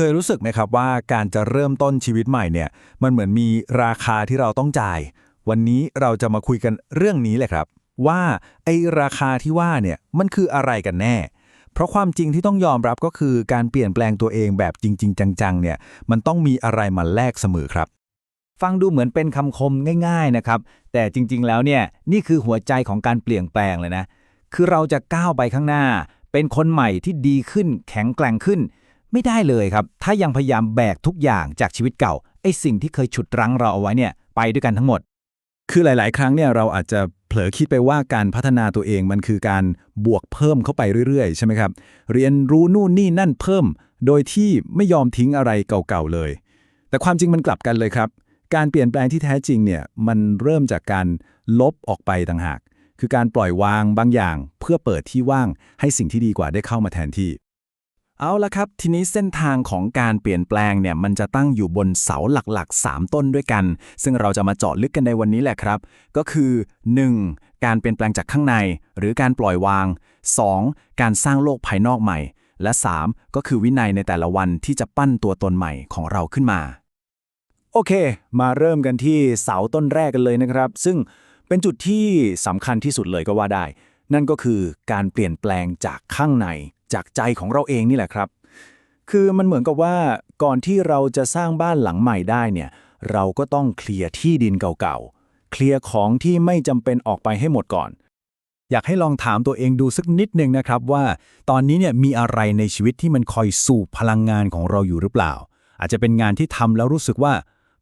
เคยรู้สึกไหมครับว่าการจะเริ่มต้นชีวิตใหม่เนี่ยมันเหมือนมีราคาที่เราต้องจ่าย วันนี้เราจะมาคุยกันเรื่องนี้เลยครับ ว่าไอราคาที่ว่าเนี่ยมันคืออะไรกันแน่ เพราะความจริงที่ต้องยอมรับก็คือการเปลี่ยนแปลงตัวเองแบบจริง ๆ จังๆเนี่ยมันต้องมีอะไรมาแลกเสมอครับ ฟังดูเหมือนเป็นคำคมง่าย ๆนะครับ แต่จริง ๆ แล้วเนี่ยนี่คือหัวใจของการเปลี่ยนแปลงเลยนะคือเราจะก้าวไปข้างหน้า เป็นคนใหม่ที่ดีขึ้น แข็งแกร่งขึ้น ไม่ได้เลยครับ ถ้ายังพยายามแบกทุกอย่างจากชีวิตเก่าไอ้สิ่งที่เคยฉุดรั้งเราเอาไว้เนี่ยไปด้วยกันทั้งหมด คือหลาย ๆ ครั้งเนี่ยเราอาจจะเผลอคิดไปว่าการพัฒนาตัวเองมันคือการบวกเพิ่มเข้าไปเรื่อย ๆ ใช่ไหมครับ เรียนรู้นู่นนี่นั่นเพิ่ม โดยที่ไม่ยอมทิ้งอะไรเก่า ๆ เลย แต่ความจริงมันกลับกันเลยครับ การเปลี่ยนแปลงที่แท้จริงเนี่ยมันเริ่มจากการลบออกไปต่างหาก คือการปล่อยวางบางอย่าง เพื่อเปิดที่ว่างให้สิ่งที่ดีกว่าได้เข้ามาแทนที่ เอาละครับ ทีนี้เส้นทางของการเปลี่ยนแปลงเนี่ยมันจะตั้งอยู่บนเสาหลักๆ 3 ต้นด้วยกัน ซึ่งเราจะมาเจาะลึกกันในวันนี้แหละครับ ก็คือ 1. การเปลี่ยนแปลงจากข้างใน หรือการปล่อยวาง 2. การสร้างโลกภายนอกใหม่ และ 3. ก็คือวินัยในแต่ละวันที่จะปั้นตัวตนใหม่ของเราขึ้นมา โอเค มาเริ่มกันที่เสาต้นแรกกันเลยนะครับ ซึ่งเป็นจุดที่สำคัญที่สุดเลยก็ว่าได้ นั่นก็คือการเปลี่ยนแปลงจากข้างใน จากใจของเราเองนี่แหละครับ คือมันเหมือนกับว่าก่อนที่เราจะสร้างบ้านหลังใหม่ได้เนี่ยเราก็ต้องเคลียร์ที่ดินเก่าๆ เคลียร์ของที่ไม่จำเป็นออกไปให้หมดก่อน อยากให้ลองถามตัวเองดูสักนิดหนึ่งนะครับว่า ตอนนี้เนี่ยมีอะไรในชีวิตที่มันคอยสูบพลังงานของเราอยู่หรือเปล่า อาจจะเป็นงานที่ทำแล้วรู้สึกว่า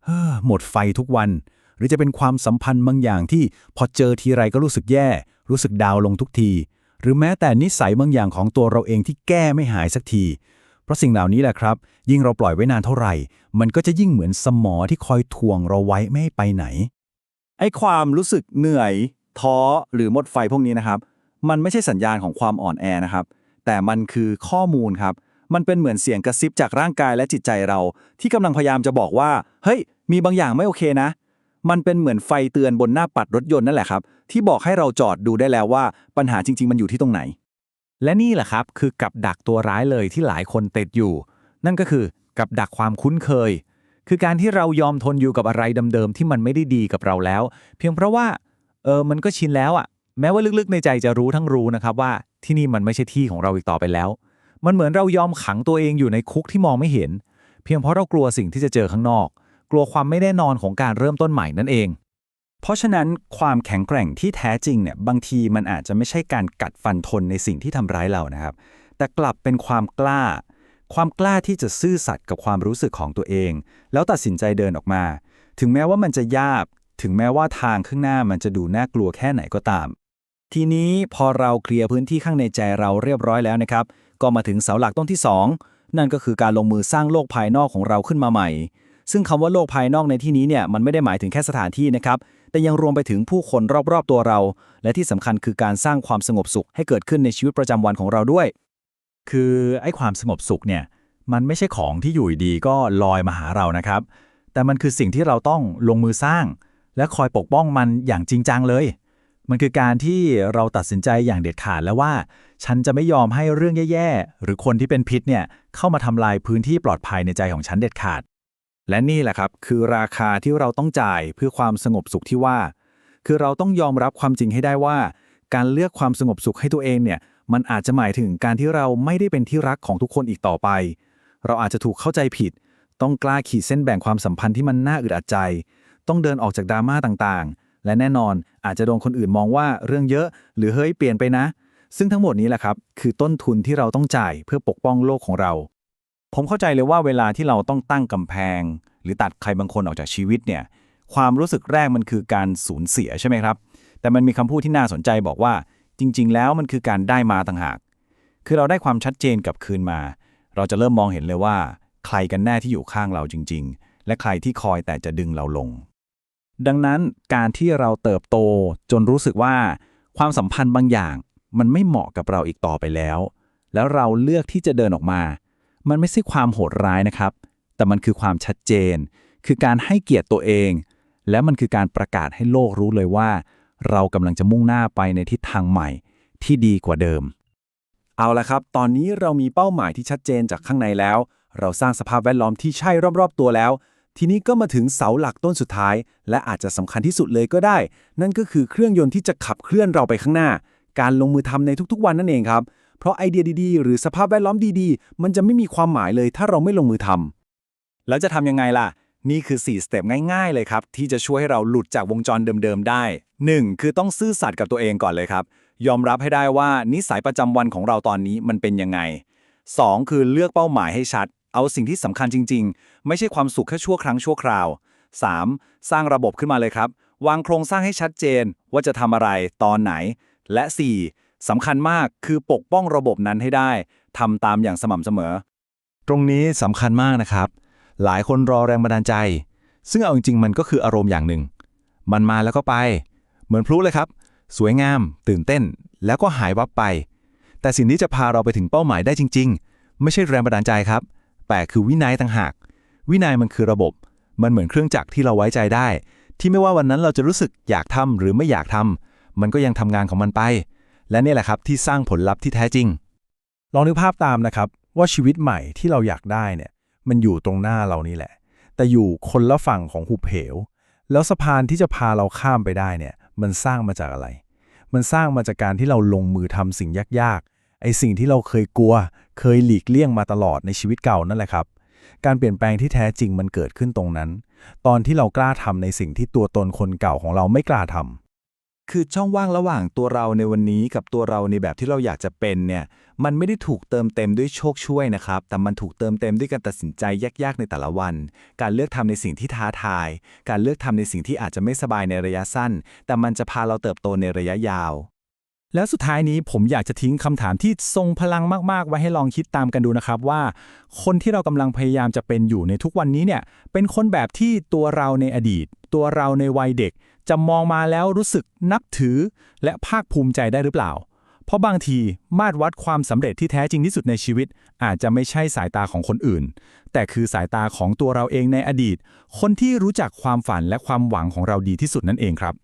เฮ้อหมดไฟทุกวัน หรือจะเป็นความสัมพันธ์บางอย่างที่พอเจอทีไรก็รู้สึกแย่ รู้สึกดาวลงทุกที หรือแม้แต่นิสัยบางอย่างของตัวเราเองที่แก้ไม่หายสักที เพราะสิ่งเหล่านี้แหละครับ ยิ่งเราปล่อยไว้นานเท่าไหร่ มันก็จะยิ่งเหมือนสมอที่คอยทวงเราไว้ไม่ให้ไปไหน ไอ้ความรู้สึกเหนื่อย ท้อหรือหมดไฟพวกนี้นะครับ มันไม่ใช่สัญญาณของความอ่อนแอนะครับ แต่มันคือข้อมูลครับ มันเป็นเหมือนเสียงกระซิบจากร่างกายและจิตใจเรา ที่กำลังพยายามจะบอกว่า เฮ้ย มีบางอย่างไม่โอเคนะ มันเป็นเหมือนไฟเตือนบนหน้าปัดรถยนต์นั่นแหละครับ ที่บอกให้เราจอดดูได้แล้วว่าปัญหาจริง ๆ มันอยู่ที่ตรงไหน และนี่แหละครับคือกับดักตัวร้ายเลยที่หลายคนติดอยู่ นั่นก็คือกับดักความคุ้นเคย คือการที่เรายอมทนอยู่กับอะไรเดิมๆที่มันไม่ได้ดีกับเราแล้ว เพียงเพราะว่าเออมันก็ชินแล้วอะแม้ว่าลึกๆในใจจะรู้ทั้งรู้นะครับว่าที่นี่มันไม่ใช่ที่ของเราอีกต่อไปแล้ว มันเหมือนเรายอมขังตัวเองอยู่ในคุกที่มองไม่เห็น เพียงเพราะเรากลัวสิ่งที่จะเจอข้างนอก กลัวความไม่แน่นอนของการเริ่มต้นใหม่นั่นเอง เพราะฉะนั้นความแข็งแกร่งที่แท้จริงเนี่ยบางทีมันอาจจะไม่ใช่การกัดฟันทนในสิ่งที่ทำร้ายเรานะครับ แต่กลับเป็นความกล้า ความกล้าที่จะซื่อสัตย์กับความรู้สึกของตัวเอง แล้วตัดสินใจเดินออกมา ถึงแม้ว่ามันจะยากถึงแม้ว่าทางข้างหน้ามันจะดูน่ากลัวแค่ไหนก็ตาม ทีนี้พอเราเคลียร์พื้นที่ข้างในใจเราเรียบร้อยแล้วนะครับ ก็มาถึงเสาหลักต้นที่ 2 นั่นก็คือการลงมือสร้างโลกภายนอกของเราขึ้นมาใหม่ ซึ่งคำว่าโลกภายนอกในที่นี้เนี่ยมันไม่ได้หมายถึงแค่สถานที่นะครับ แต่ยังรวมไปถึงผู้คนรอบๆตัวเรา และที่สำคัญคือการสร้างความสงบสุขให้เกิดขึ้นในชีวิตประจำวันของเราด้วย คือไอ้ความสงบสุขเนี่ยมันไม่ใช่ของที่อยู่ดีก็ลอยมาหาเรานะครับ แต่มันคือสิ่งที่เราต้องลงมือสร้าง และคอยปกป้องมันอย่างจริงจังเลย มันคือการที่เราตัดสินใจอย่างเด็ดขาดแล้วว่า ฉันจะไม่ยอมให้เรื่องแย่ๆ หรือคนที่เป็นพิษเนี่ยเข้ามาทำลายพื้นที่ปลอดภัยในใจของฉันเด็ดขาด และนี่แหละครับคือราคาที่เราต้องจ่ายเพื่อความสงบสุขที่ว่า คือเราต้องยอมรับความจริงให้ได้ว่า การเลือกความสงบสุขให้ตัวเองเนี่ยมันอาจจะหมายถึงการที่เราไม่ได้เป็นที่รักของทุกคนอีกต่อไป เราอาจจะถูกเข้าใจผิด ต้องกล้าขีดเส้นแบ่งความสัมพันธ์ที่มันน่าอึดอัดใจ ต้องเดินออกจากดราม่าต่างๆ และแน่นอนอาจจะโดนคนอื่นมองว่าเรื่องเยอะ หรือเฮ้ยเปลี่ยนไปนะ ซึ่งทั้งหมดนี้แหละครับ คือต้นทุนที่เราต้องจ่ายเพื่อปกป้องโลกของเรา ผมเข้าใจเลยว่าเวลาที่เราต้องตั้งกำแพง หรือตัดใครบางคนออกจากชีวิตเนี่ยความรู้สึกแรกมันคือการสูญเสียใช่ไหมครับ แต่มันมีคำพูดที่น่าสนใจบอกว่า จริง ๆ แล้วมันคือการได้มาต่างหาก คือเราได้ความชัดเจนกลับคืนมา เราจะเริ่มมองเห็นเลยว่า ใครกันแน่ที่อยู่ข้างเราจริง ๆ และใครที่คอยแต่จะดึงเราลง ดังนั้นการที่เราเติบโตจนรู้สึกว่า ความสัมพันธ์บางอย่าง มันไม่เหมาะกับเราอีกต่อไปแล้ว แล้วเราเลือกที่จะเดินออกมา มันไม่ใช่ความโหดร้ายนะครับ แต่มันคือความชัดเจน คือการให้เกียรติตัวเอง และมันคือการประกาศให้โลกรู้เลยว่า เรากำลังจะมุ่งหน้าไปในทิศทางใหม่ที่ดีกว่าเดิม เอาละครับ ตอนนี้เรามีเป้าหมายที่ชัดเจนจากข้างในแล้ว เราสร้างสภาพแวดล้อมที่ใช่รอบๆตัวแล้ว ทีนี้ก็มาถึงเสาหลักต้นสุดท้าย และอาจจะสำคัญที่สุดเลยก็ได้ นั่นก็คือเครื่องยนต์ที่จะขับเคลื่อนเราไปข้างหน้า การลงมือทำในทุกๆ วันนั่นเองครับ เพราะไอเดียดีๆ หรือสภาพแวดล้อมดีๆ มันจะไม่มีความหมายเลยถ้าเราไม่ลงมือทำแล้วจะทำยังไงล่ะ นี่คือ 4 สเต็ปง่ายๆ เลยครับ ที่จะช่วยให้เราหลุดจากวงจรเดิมๆ ได้ 1. คือต้องซื่อสัตย์กับตัวเองก่อนเลยครับ ยอมรับให้ได้ว่านิสัยประจำวันของเราตอนนี้มันเป็นยังไง 2. คือเลือกเป้าหมายให้ชัด เอาสิ่งที่สำคัญจริง ๆ ไม่ใช่ความสุขแค่ชั่วครั้งชั่วคราว 3. สร้างระบบขึ้นมาเลยครับ วางโครงสร้างให้ชัดเจนว่าจะทำอะไรตอนไหน และ 4. สำคัญมากคือปกป้องระบบนั้นให้ได้ทำตามอย่างสม่ำเสมอ ตรงนี้สำคัญมากนะครับ หลายคนรอแรงบันดาลใจ ซึ่งเอาจริงๆ มันก็คืออารมณ์อย่างหนึ่ง มันมาแล้วก็ไป เหมือนพลุเลยครับ สวยงาม ตื่นเต้น แล้วก็หายวับไป แต่สิ่งที่จะพาเราไปถึงเป้าหมายได้จริง ๆ ไม่ใช่แรงบันดาลใจครับ แต่คือวินัยต่างหาก วินัยมันคือระบบ มันเหมือนเครื่องจักรที่เราไว้ใจได้ ที่ไม่ว่าวันนั้นเราจะรู้สึกอยากทำหรือไม่อยากทำมันก็ยังทำงานของมันไป และนี่แหละครับที่สร้างผลลัพธ์ที่แท้จริง ลองนึกภาพตามนะครับ ว่าชีวิตใหม่ที่เราอยากได้เนี่ย มันอยู่ตรงหน้าเรานี่แหละ แต่อยู่คนละฝั่งของหุบเหว แล้วสะพานที่จะพาเราข้ามไปได้เนี่ย มันสร้างมาจากอะไร มันสร้างมาจากการที่เราลงมือทำสิ่งยากๆ ไอ้สิ่งที่เราเคยกลัว เคยหลีกเลี่ยงมาตลอดในชีวิตเก่านั่นแหละครับการเปลี่ยนแปลงที่แท้จริงมันเกิดขึ้นตรงนั้น ตอนที่เรากล้าทำในสิ่งที่ตัวตนคนเก่าของเราไม่กล้าทำ คือช่องว่างระหว่างตัวเราในวันนี้กับตัวเราในแบบที่เราอยากจะเป็นเนี่ย มันไม่ได้ถูกเติมเต็มด้วยโชคช่วยนะครับ แต่มันถูกเติมเต็มด้วยการตัดสินใจยากๆในแต่ละวัน การเลือกทำในสิ่งที่ท้าทาย การเลือกทำในสิ่งที่อาจจะไม่สบายในระยะสั้น แต่มันจะพาเราเติบโตในระยะยาว แล้วสุดท้ายนี้ผมอยากจะทิ้งคำถามที่ทรงพลังมาก ๆ ไว้ให้ลองคิดตามกันดูนะครับว่า คนที่เรากำลังพยายามจะเป็นอยู่ในทุกวันนี้เนี่ย เป็นคนแบบที่ตัวเราในอดีต ตัวเราในวัยเด็ก จะมองมาแล้วรู้สึกนับถือ และภาคภูมิใจได้หรือเปล่า เพราะบางทีมาตรวัดความสำเร็จที่แท้จริงที่สุดในชีวิต อาจจะไม่ใช่สายตาของคนอื่น แต่คือสายตาของตัวเราเองในอดีต คนที่รู้จักความฝันและความหวังของเราดีที่สุดนั่นเองครับ